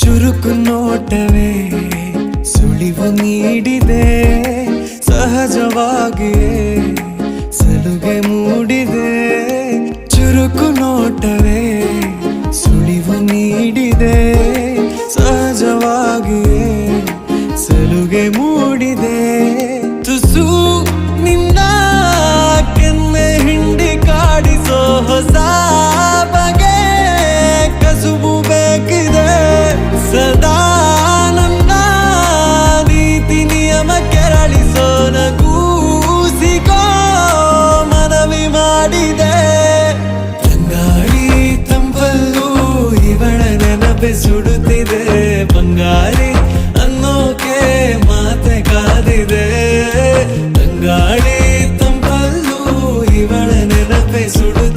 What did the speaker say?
ಚುರುಕು ನೋಟವೇ ಸುಳಿವು ನೀಡಿದೆ ಸಹಜವಾಗಿಯೇ ಸಲುಗೆ ಮೂಡಿದೆ. ಚುರುಕು ನೋಟವೇ ಸುಳಿವು ನೀಡಿದೆ ಸಹಜವಾಗಿಯೇ ಸಲುಗೆ ಮೂಡಿದೆ. ಸುಡುತ್ತಿದೆ ಬಂಗಾರಿ ಅನ್ನೋಕೆ ಮಾತೆ ಕಾದಿದೆ ತಂಗಾಳಿ ತಂಪಲ್ಲೂ ಇವಳ ನೆನಪೆ ಸುಡುತ್ತಿದೆ ಬಂಗಾರಿ